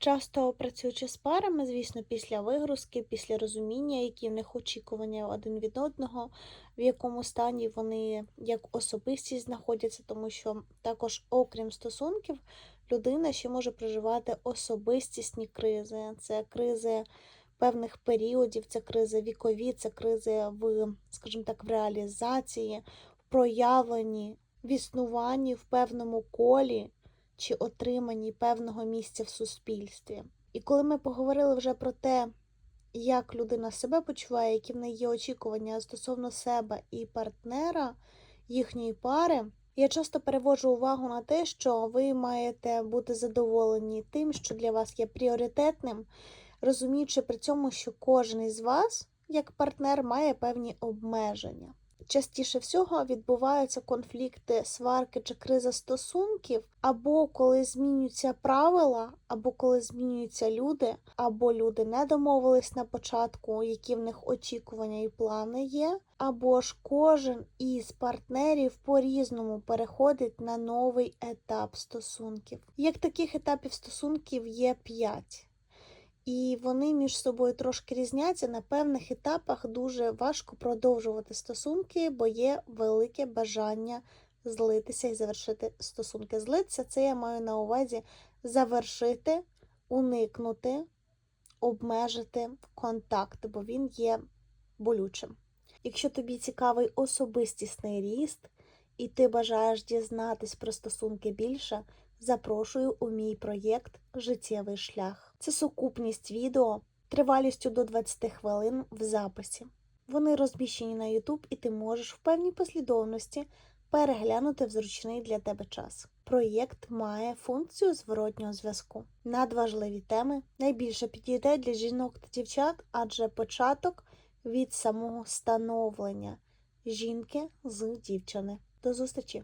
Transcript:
Часто працюючи з парами, звісно, після вигрузки, після розуміння, які в них очікування один від одного, в якому стані вони як особистість знаходяться, тому що також, окрім стосунків, людина ще може проживати особистісні кризи. Це кризи певних періодів, це кризи вікові, це кризи в, скажімо так, в реалізації, в проявленні, в існуванні в певному колі чи отриманні певного місця в суспільстві. І коли ми поговорили вже про те, як людина себе почуває, які в неї є очікування стосовно себе і партнера їхньої пари, я часто переводжу увагу на те, що ви маєте бути задоволені тим, що для вас є пріоритетним, розуміючи при цьому, що кожен із вас, як партнер, має певні обмеження. Частіше всього відбуваються конфлікти, сварки чи криза стосунків, або коли змінюються правила, або коли змінюються люди, або люди не домовились на початку, які в них очікування і плани є, або ж кожен із партнерів по-різному переходить на новий етап стосунків. Як таких етапів стосунків є п'ять. І вони між собою трошки різняться. На певних етапах дуже важко продовжувати стосунки, бо є велике бажання злитися і завершити стосунки. Злитися це я маю на увазі завершити, уникнути, обмежити контакт, бо він є болючим. Якщо тобі цікавий особистісний ріст, і ти бажаєш дізнатись про стосунки більше, запрошую у мій проєкт Життєвий шлях. Це сукупність відео тривалістю до 20 хвилин в записі. Вони розміщені на YouTube, і ти можеш в певній послідовності переглянути в зручний для тебе час. Проєкт має функцію зворотнього зв'язку. Надважливі теми найбільше підійде для жінок та дівчат, адже початок від самого становлення жінки з дівчини. До зустрічі!